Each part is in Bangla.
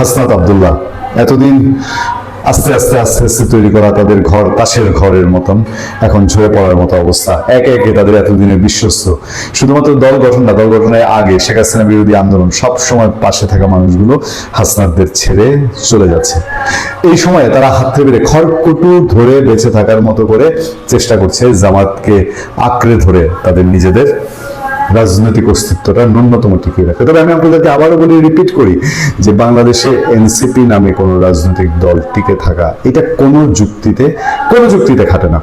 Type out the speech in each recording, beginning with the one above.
হাসনাত আবদুল্লাহ। এতদিন আস্তে আস্তে আস্তে আস্তে তৈরি করা তাদের ঘর, তাসের ঘরের মতন। এখন ঝরে পড়ার মতো অবস্থা। একে একে তাদের এতদিনের বিশ্বস্ত। শুধুমাত্র দল গঠন না দল গঠনের আগে শেখ হাসিনা বিরোধী আন্দোলন সব সময় পাশে থাকা মানুষগুলো হাসনাতদের ছেড়ে চলে যাচ্ছে। এই সময়ে তারা হাতে বেড়ে খড়কুটু ধরে বেঁচে থাকার মতো করে চেষ্টা করছে জামাতকে আঁকড়ে ধরে তাদের নিজেদের রাজনৈতিক অস্তিত্বটা ন্যূনতম টিকিয়ে রাখে। তবে আমি আপনাদেরকে আবারও বলি রিপিট করি যে বাংলাদেশে এনসিপি নামে কোনো রাজনৈতিক দল টিকে থাকা, এটা কোনো যুক্তিতে কোনো যুক্তিতে খাটে না।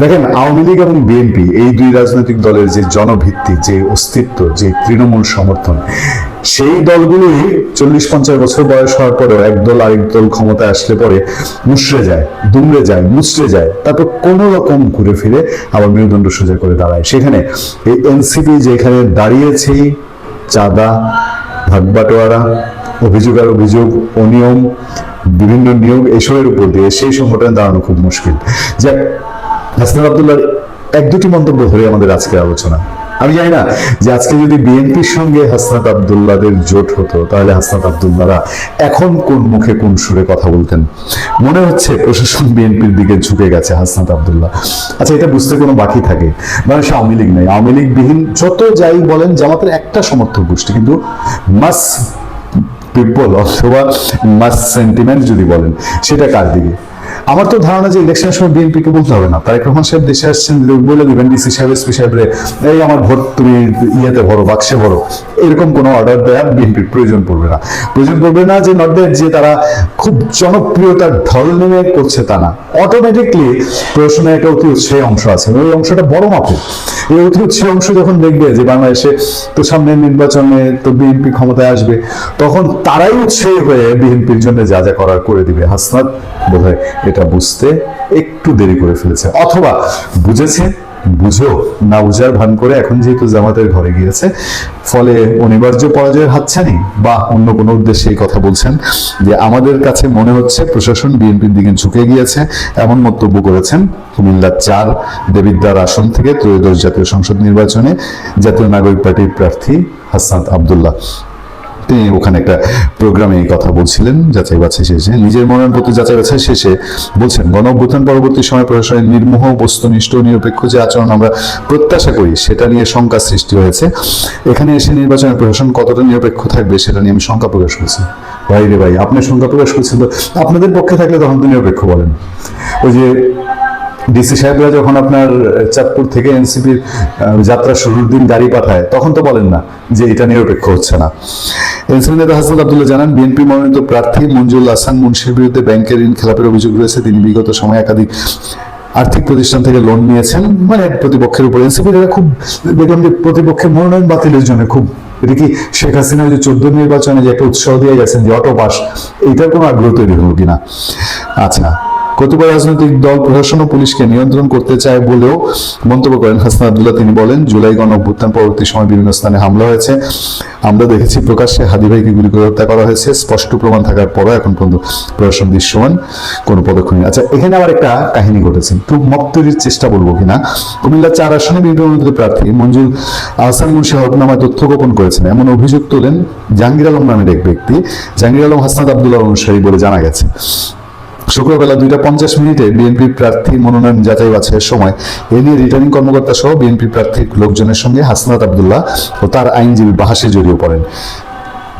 দেখেন, আওয়ামী লীগ এবং বিএনপি এই দুই রাজনৈতিক দলের যে জনভিত্তি, যে অস্তিত্ব, যে তৃণমূল সমর্থন সেই দলগুলোই চল্লিশ পঞ্চাশ বছর বয়স হওয়ার পরেও এক দল আরেক দল ক্ষমতায় আসলে পরে মুশড়ে যায়, দুমড়ে যায়, মুচড়ে যায়, তারপর কোনো রকম ঘুরে ফিরে আবার মেরুদণ্ড সোজা করে দাঁড়ায়। সেখানে এই এনসিপি যেখানে দাঁড়িয়েছেই চাঁদা ভাগবাটোয়ারা অভিযোগ আর অভিযোগ, অনিয়ম, বিভিন্ন নিয়োগ এসবের উপর দিয়ে সেই সংগঠনে দাঁড়ানো খুব মুশকিল। যাক, হাসনাত আবদুল্লাহর এক দুটি মন্তব্য ধরে আমাদের আজকের আলোচনা। আমি জানি না যে আজকে যদি বিএনপির সঙ্গে হাসনাত আবদুল্লাদের জোট হতো, তাহলে হাসনাত আবদুল্লাহরা এখন কোন মুখে কোন সুরে কথা বলতেন? মনে হচ্ছে প্রশাসন বিএনপির দিকে ঝুঁকে গেছে হাসনাত আবদুল্লাহ। আচ্ছা এটা বুঝতে কোনো বাকি থাকে? মানে সে আওয়ামী লীগ নেই। আওয়ামী লীগ বিহীন যত যাই বলেন, জামাতের একটা সমর্থক গোষ্ঠী, কিন্তু মাস পিপল অথবা মাস সেন্টিমেন্ট যদি বলেন, সেটা কার দিকে? আমার তো ধারণা যে ইলেকশনের সময় বিএনপি কে বলতে হবে না। তারেক রহমান সাহেব দেশে আসছেন, বলে দিবেন ডিসি সাহেব এসপি সাহেবরে এই আমার ভোট তুমি ইয়েতে ভরো, বাক্সে ভরো। এরকম কোনো অর্ডার দেওয়ার বিএনপির প্রয়োজন পড়বে না। প্রয়োজন পড়বে না যে নট দ্যাট যে তারা খুব জনপ্রিয়তার ঢল নেমে করছে তা না। অটোমেটিকলি প্রশাসনের একটা অতি উৎসাহী অংশ আছে ওই অংশটা বড় মাপের। এই অতি উৎসাহী অংশ যখন দেখবে যে বাংলাদেশে তো সামনে নির্বাচনে তো বিএনপি ক্ষমতায় আসবে, তখন তারাই উৎসাহী হয়ে বিএনপির জন্য যা যা করার করে দিবে। হাসনাত বোধহয় এটা বুঝতে একটু দেরি করে ফেলেছে। অথবা বুঝেছে বুঝো না বুঝার ভান করে এখন যেহেতু জামাতের ঘরে গিয়েছে, ফলে অনিবার্য পরাজয়ের হাতছানি বা অন্য কোনো উদ্দেশ্যে এই কথা বলছেন যে আমাদের কাছে মনে হচ্ছে প্রশাসন বিএনপির দিকে ঝুঁকে গিয়েছে, এমন মন্তব্য করেছেন কুমিল্লা চার দেবিদ্বার আসন থেকে ত্রয়োদশ জাতীয় সংসদ নির্বাচনে জাতীয় নাগরিক পার্টির প্রার্থী হাসান আবদুল্লাহ। তিনি ওখানে একটা প্রোগ্রামে এই কথা বলছিলেন, যাচাই বাছাই শেষে। নিজের মনোনয়নপত্র যাচাই বাছাই শেষে বলছেন, গণ অভ্যুত্থান পরবর্তী সময় প্রশাসনের নির্মোহ, বস্তুনিষ্ঠ নিরপেক্ষ যে আচরণ আমরা প্রত্যাশা করি, সেটা নিয়ে শঙ্কা সৃষ্টি হয়েছে। এখানে এসে নির্বাচনের প্রশাসন কতটা নিরপেক্ষ থাকবে, সেটা নিয়ে আমি শঙ্কা প্রকাশ করছি। ভাই রে ভাই আপনি শঙ্কা প্রকাশ করছেন তো, আপনাদের পক্ষে থাকলে তখন তো নিরপেক্ষ বলেন। ওই যে ডিসি সাহেবরা যখন আপনার চাঁদপুর থেকে এনসিপির যাত্রা শুরুর দিন গাড়ি পাঠায়, তখন তো বলেন না যে এটা নিরপেক্ষ হচ্ছে না। এনসিপি নেতা হাসান আবদুল্লাহ জানান, বিএনপি মনোনীত প্রার্থী মঞ্জুল হাসান মুন্সির বিরুদ্ধে ব্যাংকের ঋণ খেলাপের অভিযোগ রয়েছে। তিনি বিগত সময় একাধিক আর্থিক প্রতিষ্ঠান থেকে লোন নিয়েছেন। মানে প্রতিপক্ষের উপর। এনসিপি খুব, দেখলাম যে প্রতিপক্ষের মনোনয়ন বাতিলের জন্য খুব, এটা কি শেখ হাসিনা যে চোদ্দ নির্বাচনে যে একটা উৎসাহ দিয়ে গেছেন যে অটো পাস, এইটার কোনো আগ্রহ তৈরি হলো কিনা? আচ্ছা কতিপয় রাজনৈতিক দল প্রশাসন ও পুলিশকে নিয়ন্ত্রণ করতে চায় বলেও মন্তব্য করেন হাসনাত আবদুল্লাহ। তিনি বলেন, জুলাই গণ অভ্যুত্থান পরবর্তী সময় বিভিন্ন স্থানে হামলা হয়েছে। আমরা দেখেছি প্রকাশ্যে হাদি ভাইকে গুলি করে হত্যা করা হয়েছে। স্পষ্ট প্রমাণ থাকার পরও এখন পর্যন্ত প্রশাসন দৃশ্যমান, কোনো পদক্ষেপ নেই। আচ্ছা এখানে আবার একটা কাহিনী ঘটেছে। একটু মত তৈরির চেষ্টা বলব কিনা? কুমিল্লা চার আসনে বিএনপি প্রার্থী মঞ্জুর আহসান মুন্সি হকনামায় তথ্য গোপন করেছেন। এমন অভিযোগ তোলেন জাহাঙ্গীর আলম নামের এক ব্যক্তি। জাহাঙ্গীর আলম হাসনাত আবদুল্লাহ অনুসারী বলে জানা গেছে। শুক্রবেলা দুইটা পঞ্চাশ মিনিটে বিএনপি প্রার্থী মনোনয়ন যাচাই বাছাইয়ের সময় এ নিয়ে রিটার্নিং কর্মকর্তা সহ বিএনপি প্রার্থীর লোকজনের সঙ্গে হাসনাত আবদুল্লাহ ও তার আইনজীবী বাহাসে জড়িয়ে পড়েন।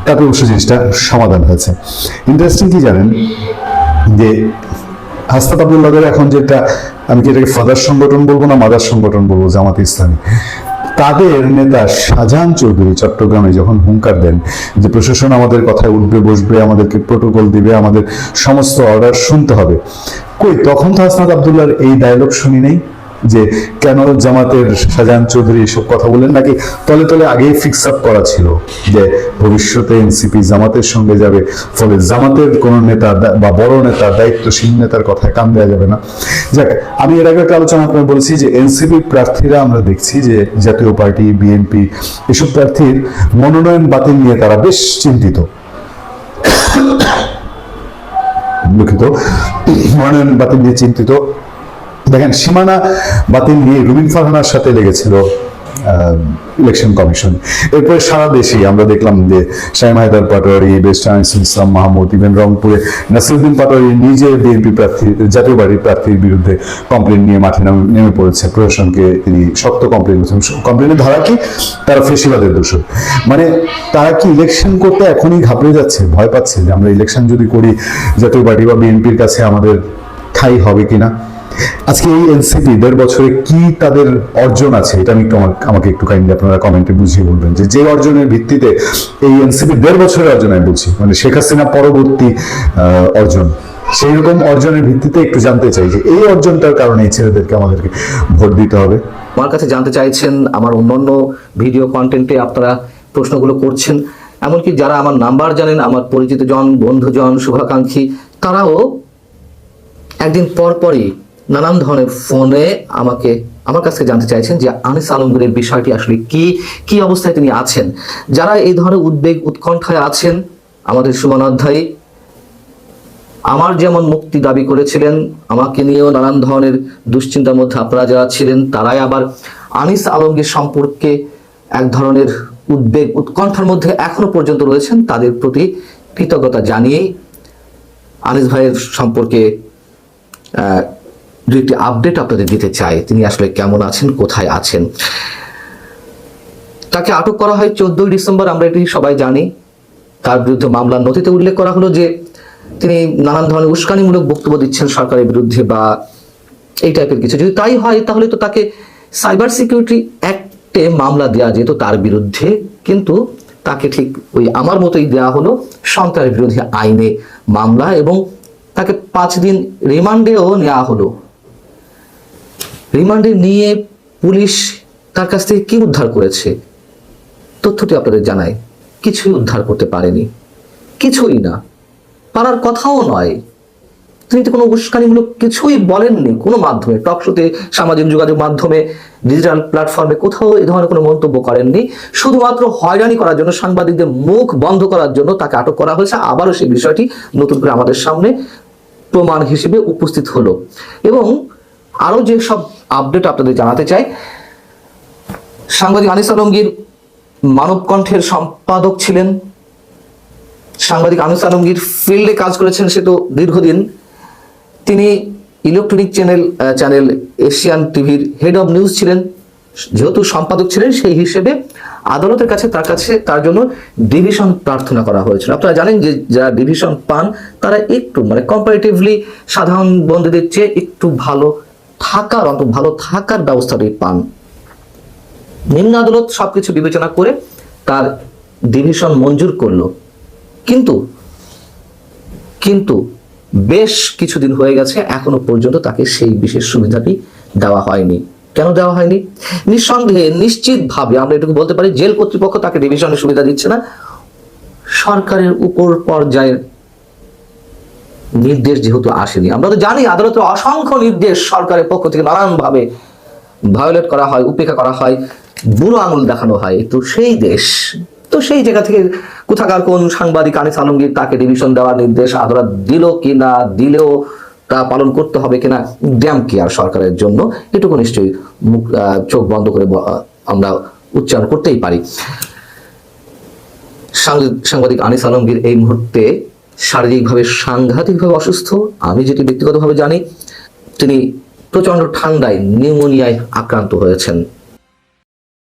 তারপর অবশ্য জিনিসটা সমাধান হয়েছে। ইন্টারেস্টিং কি জানেন? যে হাসনাত আবদুল্লাহদের এখন যেটা, আমি কি এটাকে ফাদার সংগঠন বলব না মাদার সংগঠন বলব জামাত ইসলামী? তাদের নেতা শাহজাহান চৌধুরী চট্টগ্রামে যখন হুঙ্কার দেন যে প্রশাসন আমাদের কথায় উঠবে, বসবে, আমাদেরকে প্রোটোকল দিবে, আমাদের সমস্ত অর্ডার শুনতে হবে। কই, তখন তো হাসনাত আবদুল্লাহর এই ডায়লগ শুনি নেই? যে কেন জামাতের শাহজাহান চৌধুরী এসব কথা বলেন নাকি তলে তলে আগেই ফিক্স আপ করা ছিল যে ভবিষ্যতে এনসিপি জামাতের সঙ্গে যাবে? ফলে জামাতের কোন নেতা বা বড় নেতা, দায়িত্বশীল নেতার কথায় কান দেওয়া যাবে না। যাক, আমি এর আগে একটা আলোচনা করে বলেছি যে এনসিপি প্রার্থীরা আমরা দেখছি যে জাতীয় পার্টি, বিএনপি এসব প্রার্থীর মনোনয়ন বাতিল নিয়ে তারা বেশ চিন্তিত। দুঃখিত। মনোনয়ন বাতিল নিয়ে চিন্তিত। দেখেন, সীমানা বাতিল নিয়ে রুবিন ফারহানার সাথে লেগেছিল ইলেকশন কমিশন। এরপরে সারা দেশেই আমরা দেখলাম যে শাহিম হায়দার পাটোয়ারি বেস্ট আনিসুল ইসলাম মাহমুদ ইভেন রংপুরে নাসিরুদ্দিন পাটোয়ারি নিজে বিএনপি প্রার্থী, জাতীয় বাড়ির প্রার্থীর বিরুদ্ধে কমপ্লেন নিয়ে মাঠে নামে- পড়েছে। প্রশাসনকে তিনি শক্ত কমপ্লেন করেছেন। কমপ্লেনের ধারা কি? তারা ফেসিবাদের দোষ মানে তারা কি ইলেকশন করতে এখনই ঘাবড়ে যাচ্ছে, ভয় পাচ্ছে যে আমরা ইলেকশন যদি করি, জাতীয় পার্টি বা বিএনপির কাছে আমাদের ঠাই হবে কিনা? আজকে এই এনসিপি দেড় বছরে কি তাদের অর্জন আছে, এটা আমি একটু আমাকে একটু কাইন্ডলি আপনারা কমেন্টে বুঝিয়ে বলবেন যে যে অর্জনের ভিত্তিতে এই এনসিপি দেড় বছরের অর্জন আমি বলছি। মানে শেখ হাসিনা পরবর্তী অর্জন। সেই রকম অর্জনের ভিত্তিতে একটু জানতে চাই যে এই অর্জনটার কারণে এই ছেলেদেরকে আমাদেরকে ভোট দিতে হবে। আমার কাছে জানতে চাইছেন আমার অন্যান্য ভিডিও কন্টেন্টে আপনারা প্রশ্নগুলো করছেন। এমনকি যারা আমার নাম্বার জানেন, আমার পরিচিত জন, বন্ধুজন, শুভাকাঙ্ক্ষী, তারাও একদিন পর পরই নানান ধরনের ফোনে আমাকে, আমার কাছে জানতে চাইছেন যে আনিস আলমগীরের বিষয়টি আসলে কি কি অবস্থায় তিনি আছেন। যারা এই ধরনের উদ্বেগ উৎকণ্ঠায় আছেন, আমাদের সুমন অধ্যায়ী, আমার যেমন মুক্তি দাবি করেছিলেন, আমাকে নিয়েও নানান ধরনের দুশ্চিন্তার মধ্যে আপনারা যারা ছিলেন, তারাই আবার আনিস আলমগীর সম্পর্কে এক ধরনের উদ্বেগ উৎকণ্ঠার মধ্যে এখনও পর্যন্ত রয়েছেন, তাদের প্রতি কৃতজ্ঞতা জানিয়েই আনিস ভাইয়ের সম্পর্কে দু একটি আপডেট আপনাদের দিতে চাই। তিনি আসলে কেমন আছেন, কোথায় আছেন? তাকে আটক করা হয় চোদ্দই ডিসেম্বর, আমরা এটি সবাই জানি। তার বিরুদ্ধে মামলার নথিতে উল্লেখ করা হলো যে তিনি নানান ধরনের উস্কানিমূলক বক্তব্য দিচ্ছেন সরকারের বিরুদ্ধে বা এই টাইপের কিছু। যদি তাই হয়, তাহলে তো তাকে সাইবার সিকিউরিটি অ্যাক্টে মামলা দেওয়া যেত তার বিরুদ্ধে, কিন্তু তাকে ঠিক ওই আমার মতোই দেওয়া হলো সন্ত্রাস বিরোধী আইনে মামলা এবং তাকে পাঁচ দিন রিমান্ডেও নেওয়া হলো। রিমান্ডে নিয়ে পুলিশ তার কাছ থেকে কি উদ্ধার করেছে? তথ্যটি আপনাদের জানাই কিছুই উদ্ধার করতে পারেনি। কিছুই না। পারার কথাও নয়। তিনি তো কোনো উস্কানিমূলক কিছুই বলেননি কোনো মাধ্যমে। টক শোতে, সামাজিক যোগাযোগ মাধ্যমে ডিজিটাল প্ল্যাটফর্মে কোথাও এ ধরনের কোনো মন্তব্য করেননি। শুধুমাত্র হয়রানি করার জন্য, সাংবাদিকদের মুখ বন্ধ করার জন্য তাকে আটক করা হয়েছে। আবারও সেই বিষয়টি নতুন করে আমাদের সামনে প্রমাণ হিসেবে উপস্থিত হলো। এবং আরও যে সব আপডেট আপনাদের জানাতে চাই, সাংবাদিক আনিস আলমগীর মানবকণ্ঠের সম্পাদক ছিলেন। সাংবাদিক আনিস আলমগীর ফিল্ডে কাজ করেছেন সে তো দীর্ঘদিন। তিনি ইলেকট্রনিক চ্যানেল চ্যানেল এশিয়ান টিভির হেড অব নিউজ ছিলেন। যেহেতু সম্পাদক ছিলেন, সেই হিসেবে আদালতের কাছে তার কাছে তার জন্য ডিভিশন প্রার্থনা করা হয়েছিল। আপনারা জানেন যে যারা ডিভিশন পান, তারা একটু মানে কম্পারেটিভলি সাধারণ বন্ধুদের চেয়ে একটু ভালো থাকার, অন্তত ভালো থাকার ব্যবস্থাটি পান। নিম্ন আদালত সবকিছু বিবেচনা করে তার ডিভিশন মঞ্জুর করল। কিন্তু কিন্তু বেশ কিছুদিন হয়ে গেছে, এখনও পর্যন্ত তাকে সেই বিশেষ সুবিধাটি দেওয়া হয়নি। কেন দেওয়া হয়নি? নিঃসন্দেহে, নিশ্চিতভাবে, আমরা এটুকু বলতে পারি, জেল কর্তৃপক্ষ তাকে ডিভিশনের সুবিধা দিচ্ছে না। সরকারের উপর পর্যায়ের নির্দেশ যেহেতু আসেনি। আমরা তো জানি আদালতের অসংখ্য নির্দেশ সরকারের পক্ষ থেকে নানানভাবে ভায়োলেট করা হয়, উপেক্ষা করা হয় বুড়ো আঙুল দেখানো হয়। তো সেই দেশ, তো সেই জায়গা থেকে কোথাকার কোন সাংবাদিক আনিস আলমগীর তাকে ডিভিশন দেওয়ার নির্দেশ আদালত দিল কি না দিলেও তা পালন করতে হবে কিনা ড্যাম কেয়ার সরকারের জন্য। এটুকু নিশ্চয়ই মুখ চোখ বন্ধ করে আমরা উচ্চারণ করতেই পারি। সাংবাদিক আনিস আলমগীর এই মুহূর্তে শারীরিকভাবে সাংঘাতিকভাবে অসুস্থ আমি যেটি ব্যক্তিগতভাবে জানি তিনি প্রচণ্ড ঠান্ডায় নিউমোনিয়ায় আক্রান্ত হয়েছেন।